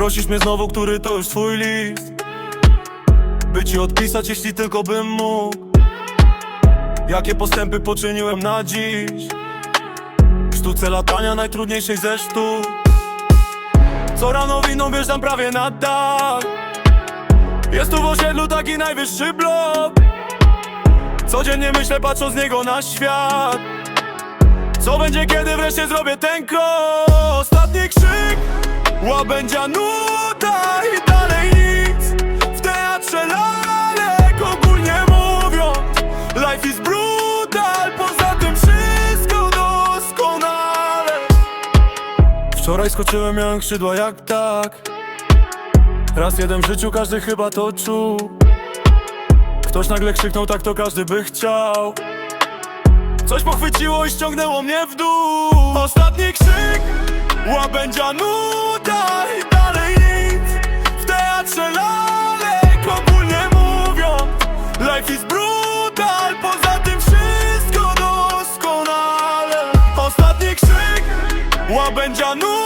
Prosisz mnie znowu, który to już twój list? By ci odpisać, jeśli tylko bym mógł. Jakie postępy poczyniłem na dziś? W sztuce latania najtrudniejszej ze sztuk. Co rano winą wjeżdżam prawie na dach. Jest tu w osiedlu taki najwyższy blok. Codziennie myślę patrząc z niego na świat. Co będzie kiedy wreszcie zrobię ten krok Łabędzia nuda i dalej nic. W teatrze lalek ogólnie mówiąc Life is brutal, poza tym wszystko doskonale. Wczoraj skoczyłem, miałem skrzydła jak tak Raz jeden w życiu, każdy chyba to czuł. Ktoś nagle krzyknął, tak to każdy by chciał. Coś pochwyciło i ściągnęło mnie w dół. Ostatni krzyk Łabędzia woda i dalej nic. W teatrze lalek ogólnie mówią. Life is brutal, poza tym wszystko doskonale. Ostatni krzyk, łabędzia nóż